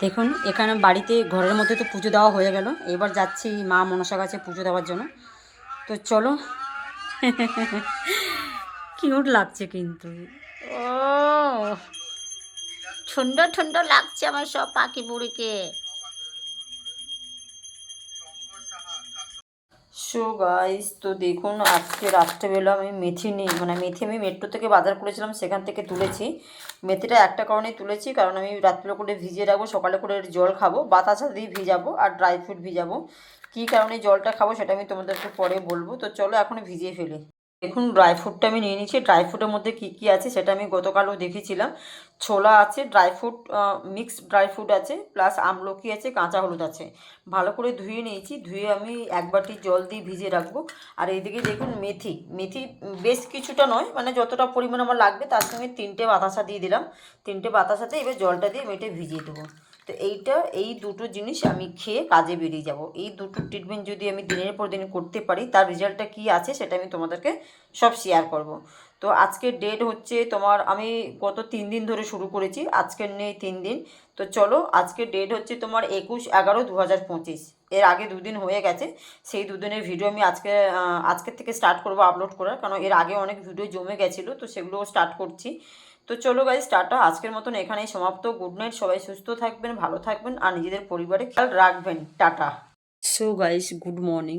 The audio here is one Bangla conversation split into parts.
দেখুন, এখানে বাড়িতে ঘরের মধ্যে তো পুজো দেওয়া হয়ে গেল। এবার যাচ্ছি মা মনসা কাছে পুজো দেওয়ার জন্য। তো চলো। কিউট লাগছে কিন্তু। ও, ঠুন্ডো ঠুন্ডো লাগছে আমার সব পাখি বুড়িকে। সো গাইস তো দেখুন, আজকে রাত্রেবেলা আমি মেথি নিই মানে মেথি আমি মেট্রো থেকে বাজার করেছিলাম, সেখান থেকে তুলেছি। মেথিটা একটা কারণেই তুলেছি, কারণ আমি রাত্রে করে ভিজিয়ে রাখব, সকালে করে জল খাব, বাতাসা দিয়ে ভিজাবো আর ড্রাই ফ্রুট ভিজাবো। কী কারণে জলটা খাব সেটা আমি তোমাদেরকে পরে বলব। তো চলো এখন ভিজিয়ে ফেলি। দেখুন ড্রাই ফ্রুটটা আমি নিয়ে নিচ্ছি। ড্রাই ফ্রুটের মধ্যে কী কী আছে সেটা আমি গতকালও দেখেছিলাম। ছোলা আছে dry fruit mixed dry fruit আছে প্লাস আমলকি আছে, কাঁচা হলুদ আছে। ভালো করে ধুয়ে নিয়েছি। ধুয়ে আমি এক বাটি জল দিয়ে ভিজিয়ে রাখব। আর এইদিকে দেখুন, মেথি। মেথি বেশ কিছুটা নয় মানে যতটা পরিমাণ আমার লাগবে, তার সঙ্গে তিনটে বাতাসা দিয়ে দিলাম। তিনটে বাতাসাতে এবার জলটা দিয়ে মেটে ভিজিয়ে দেবো। তো এইটা, এই দুটো জিনিস আমি খেয়ে কাজে বেরিয়ে যাব। এই দুটো ট্রিটমেন্ট যদি আমি দিনের পর দিন করতে পারি, তার রেজাল্টটা কী আছে সেটা আমি তোমাদেরকে সব শেয়ার করব। তো আজকের ডেট হচ্ছে তোমার আমি গত তিন দিন ধরে শুরু করেছি, আজকের নেই তিন দিন। তো চলো, আজকের ডেট হচ্ছে তোমার একুশ এগারো দু হাজার পঁচিশ। এর আগে দুদিন হয়ে গেছে, সেই দুদিনের ভিডিও আমি আজকে আজকের থেকে স্টার্ট করব আপলোড করার, কারণ এর আগে অনেক ভিডিও জমে গেছিল, তো সেগুলো স্টার্ট করছি। তো চলো গাইজ স্টার্টটা আজকের মতন এখানেই সমাপ্ত। গুড নাইট সবাই সুস্থ থাকবেন, ভালো থাকবেন, আর নিজেদের পরিবারে খেয়াল রাখবেন। Tata. So guys good morning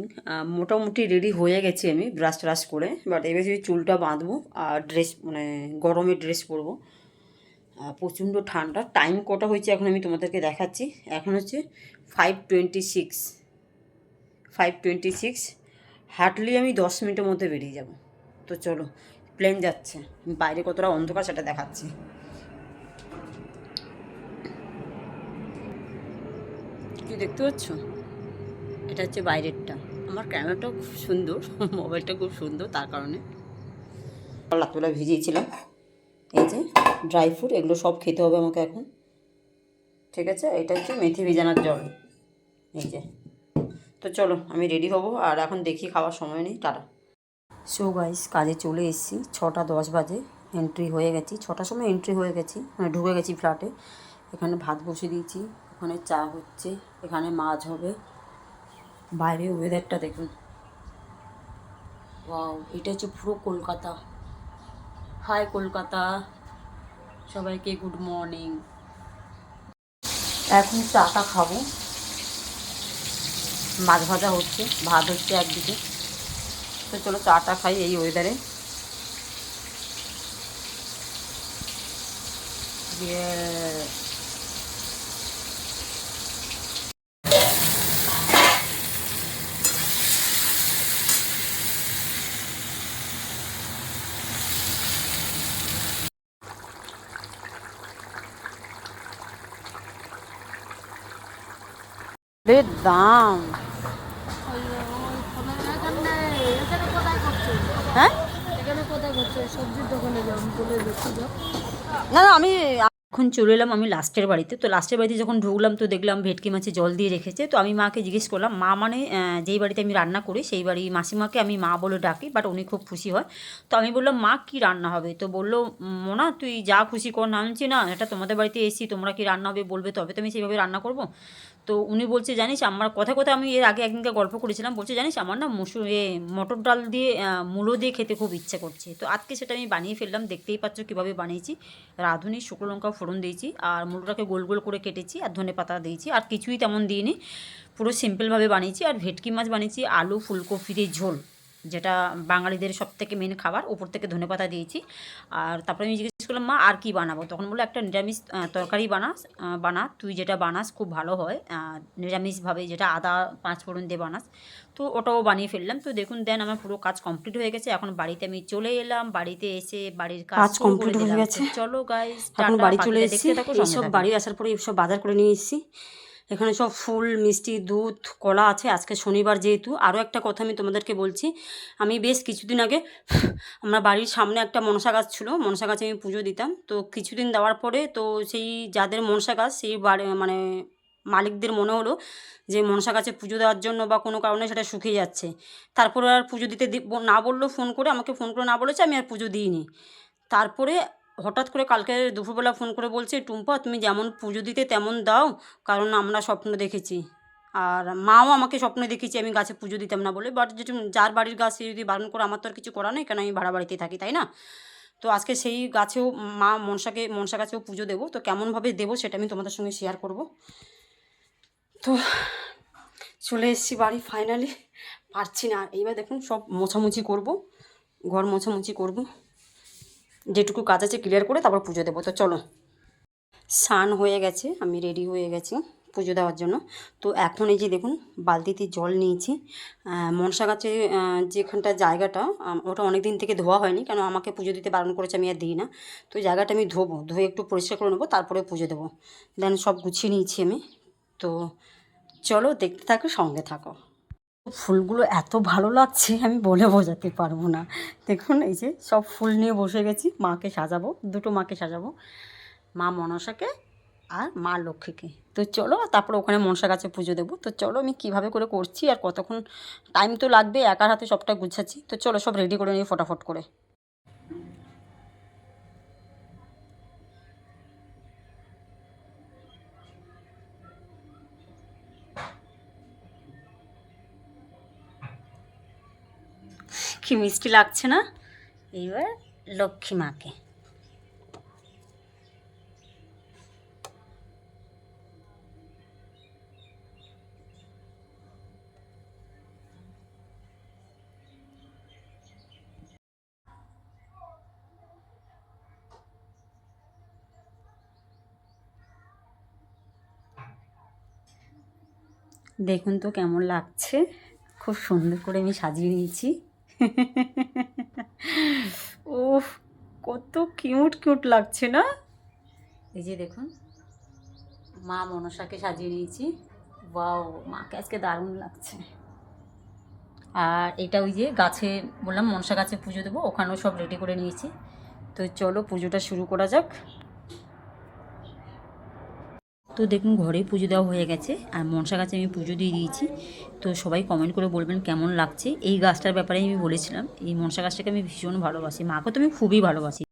মোটামুটি রেডি হয়ে গেছি আমি ব্রাশ ট্রাশ করে বাট এবার চুলটা বাঁধবো আর ড্রেস মানে গরমে ড্রেস পরবো প্রচণ্ড ঠান্ডা। টাইম কটা হয়েছে এখন আমি তোমাদেরকে দেখাচ্ছি। এখন হচ্ছে five twenty six five twenty six hardly আমি দশ মিনিটের মধ্যে বেরিয়ে যাব। তো চলো প্লেন যাচ্ছে। বাইরে কতটা অন্ধকার সেটা দেখাচ্ছি। কি দেখতে পাচ্ছ? এটা হচ্ছে বাইরেরটা। আমার ক্যামেরাটাও খুব সুন্দর, মোবাইলটা খুব সুন্দর তার কারণে। রাত্রিবেলা ভিজিয়েছিলাম। এই যে ড্রাই ফ্রুট এগুলো সব খেতে হবে আমাকে এখন। ঠিক আছে? এটা হচ্ছে মেথি ভিজানোর জল। এই যে। তো চলো, আমি রেডি হব, আর এখন দেখি খাওয়ার সময় নেই। টাটা। সো গাইস কাজে চলে এসেছি। ছটা দশ বাজে এন্ট্রি হয়ে গেছি। ছটার সময় এন্ট্রি হয়ে গেছি মানে ঢুকে গেছি ফ্ল্যাটে এখানে ভাত বসিয়ে দিয়েছি ওখানে চা হচ্ছে, এখানে মাছ হবে। বাইরে ওয়েদারটা দেখুন। ওয়াও এটা হচ্ছে পুরো কলকাতা। হাই কলকাতা। সবাইকে গুড মর্নিং এখন চাটা খাব। মাছ ভাজা হচ্ছে, ভাত হচ্ছে একদিকে। তো চলো চাটা খাই এই ওয়েদারে দিয়ে রে দাম হ্যাঁ এখানে কোথায় করছে সবজির দোকানে যাও বলে দাম। হ্যাঁ? না না আমি এখন চলে এলাম আমি লাস্টের বাড়িতে। তো লাস্টের বাড়িতে যখন ঢুকলাম, তো দেখলাম ভেটকি মাছে জল দিয়ে রেখেছে। তো আমি মাকে জিজ্ঞেস করলাম, মা মানে যেই বাড়িতে আমি রান্না করি, সেই বাড়ি মাসিমাকে আমি মা বলে ডাকি বাট উনি খুব খুশি হয়। তো আমি বললাম, মা, কি রান্না হবে? তো বলল, মোনা, তুই যা খুশি কর, না নামছি না, এটা তোমাদের বাড়িতে এসি তোমরা কি রান্না হবে বলবে, তবে তো আমি সেইভাবে রান্না করব। তো উনি বলছে, জানিস, আমার কথা কথা আমি এর আগে একদিনকে গল্প করেছিলাম, বলছে, জানিস, আমার না মুসুর, এ, মটর ডাল দিয়ে মূলো দিয়ে খেতে খুব ইচ্ছে করছে। তো আজকে সেটা আমি বানিয়ে ফেললাম, দেখতেই পাচ্ছ কীভাবে বানিয়েছি। রাঁধুনি শুকনো লঙ্কা ফোড়ন দিয়েছি আর মুলোটাকে গোল গোল করে কেটেছি আর ধনে পাতা দিয়েছি আর কিছুই তেমন দিইনি। পুরো সিম্পলভাবে বানিয়েছি আর ভেটকি মাছ বানিয়েছি, আলু ফুলকপির ঝোল। যেটা বাঙালিদের সব থেকে মেন খাবার ওপর থেকে ধনে পাতা দিয়েছি। আর তারপরে আমি জিজ্ঞেস করলাম মা আর কি বানাবো? তখন বলল একটা নিরামিষ তরকারি বানাস বানা। তুই যেটা বানাস খুব ভালো হয়। নিরামিষভাবে যেটা আদা পাঁচ ফোড়ন দিয়ে বানাস। তো ওটাও বানিয়ে ফেললাম। তো দেখুন দেন আমার পুরো কাজ কমপ্লিট হয়ে গেছে। এখন বাড়িতে আমি চলে এলাম। বাড়িতে এসে বাড়ির কাজ complete হয়ে গেছে। চলো গাইস এখন বাড়ি চলে এসেছি। এইসব বাড়ি আসার পরে সব বাজার করে নিয়ে এসেছি। এখানে সব ফুল, মিষ্টি, দুধ, কলা আছে। আজকে শনিবার যেহেতু আরও একটা কথা আমি তোমাদেরকে বলছি। আমি বেশ কিছুদিন আগে, আমরা বাড়ির সামনে একটা মনসা গাছ ছিল, মনসা গাছে আমি পুজো দিতাম। তো কিছুদিন দেওয়ার পরে, তো সেই যাদের মনসা গাছ, সেই বাড়ি মানে মালিকদের মনে হলো যে মনসা গাছে পুজো দেওয়ার জন্য বা কোনো কারণে সেটা শুকিয়ে যাচ্ছে। তারপরে আর পুজো দিতে না বলল ফোন করে, আমাকে ফোন করে না বলেছে, আমি আর পুজো দিইনি। তারপরে হঠাৎ করে কালকে দুপুরবেলা ফোন করে বলছে, টুম্পা, তুমি যেমন পুজো দিতে তেমন দাও, কারণ আমরা স্বপ্ন দেখেছি। আর মাও আমাকে স্বপ্ন দেখেছি আমি গাছে পুজো দিতাম না বলে। বাট যেটু যার বাড়ির গাছ সে যদি বারণ করে, আমার তো আর কিছু করা নেই, কেন আমি ভাড়া বাড়িতে থাকি, তাই না? তো আজকে সেই গাছেও মা মনসাকে মনসা গাছেও পুজো দেবো। তো কেমনভাবে দেবো সেটা আমি তোমাদের সঙ্গে শেয়ার করব। তো চলে এসেছি বাড়ি ফাইনালি পারছি না। এইবার দেখুন সব মোছামুছি করব, ঘর মোছামুছি করব। যেটুকু কাজ আছে ক্লিয়ার করে তারপর পুজো দেবো। তো চলো, স্নান হয়ে গেছে, আমি রেডি হয়ে গেছি পুজো দেওয়ার জন্য। তো এখন এই যে দেখুন, বালতিতে জল নিয়েছি। মনসা গাছে যেখানটা জায়গাটা ওটা অনেক দিন থেকে ধোয়া হয়নি, কেন আমাকে পুজো দিতে বারণ করেছে, আমি আর দিই না। তো জায়গাটা আমি ধোবো, ধুয়ে একটু পরিষ্কার করে নেব, তারপরে পুজো দেবো। দেন সব গুছিয়ে নিয়েছি আমি। তো চলো দেখতে থাকো, সঙ্গে থাকো। ফুলগুলো এত ভালো লাগছে, আমি বলে বোঝাতে পারব না। দেখুন, এই যে সব ফুল নিয়ে বসে গেছি, মাকে সাজাবো, দুটো মাকে সাজাবো, মা মনসাকে আর মা লক্ষ্মীকে। তো চলো, তারপরে ওখানে মনসা গাছে পুজো দেবো। তো চলো, আমি কীভাবে করে করছি আর কতক্ষণ টাইম তো লাগবে, একার হাতে সবটা গুছাচ্ছি। তো চলো, সব রেডি করে নিয়ে ফটাফট করে। কি মিষ্টি লাগছে না? এইবার লক্ষ্মী মাকে। দেখুন তো কেমন লাগছে। খুব সুন্দর করে আমি সাজিয়ে নিয়েছি। উফ, কত কিউট কিউট লাগছে না? এই যে দেখুন, মা মনসাকে সাজিয়ে নিয়েছি। বাও মাকে আজকে দারুণ লাগছে। আর এটা ওই যে গাছে, বললাম মনসা গাছে পুজো দেবো, ওখানেও সব রেডি করে নিয়েছি। তো চলো পুজোটা শুরু করা যাক। তো দেখুন ঘরে পুজো দেওয়া হয়ে গেছে আর মনসা গাছে আমি পুজো দিয়ে দিয়েছি। তো সবাই কমেন্ট করে বলবেন কেমন লাগছে। এই গাছটার ব্যাপারে আমি বলেছিলাম, এই মনসা গাছটাকে আমি ভীষণ ভালোবাসি। মাকে তো আমি খুবই ভালোবাসি।